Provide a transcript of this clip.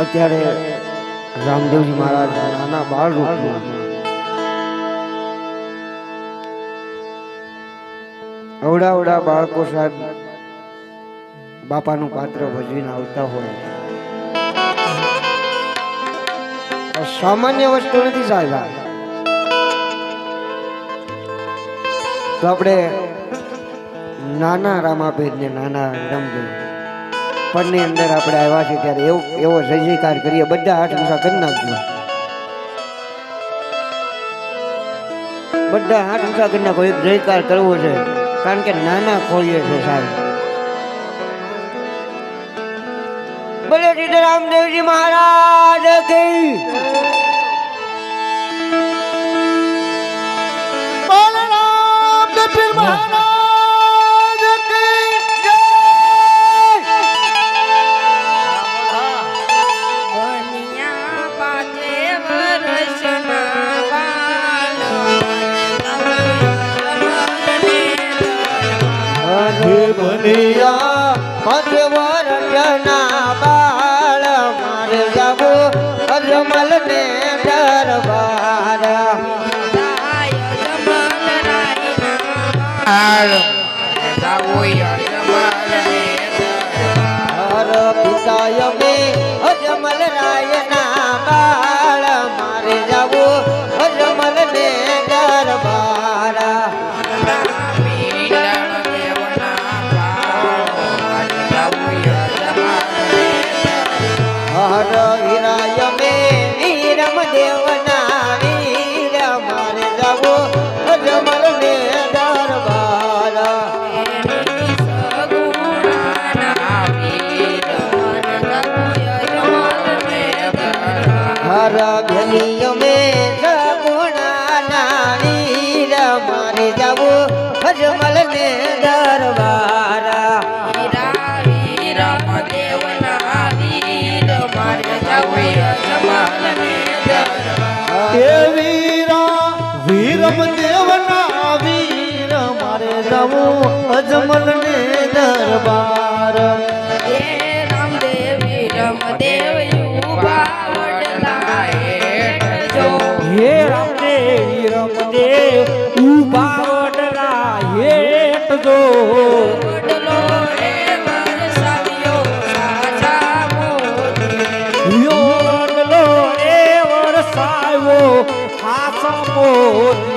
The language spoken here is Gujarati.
અત્યારે રામદેવજી મહારાજ નાના બાળ રૂપમાં. અવડા અવડા બાળકો સાહેબ બાપાનું પાત્ર ભજવીને આવતા હોય. સામાન્ય વસ્તુ નથી સાહેબ. તો આપણે નાના રામાભેદ ને નાના રમદેવ પરની અંદર આપણે આવ્યા છીએ ત્યારે એવો એવો જય જયકાર કરીએ. બધા હાથ ઊંચા કરી નાખજો. બધા હાથ ઊંચા કરી નાખો. એક જયકાર કરવો છે. કારણ કે નાના ખોઈએ છે સાહેબ. બોલે શ્રી રામદેવજી મહારાજ કી. બનિયા પંચવર જના બાળ મારે જાવો અજમલ ને દરબાર. પિતાય અજમલ રાય હર વીરાય મે વીરમ દેવના વીર મારે મે બતાવું અજમલ ને દરબાર રામદેવી રમદેવ હે રામદેવી રમદેવ ઊભા વડલા હેઠ જો Oh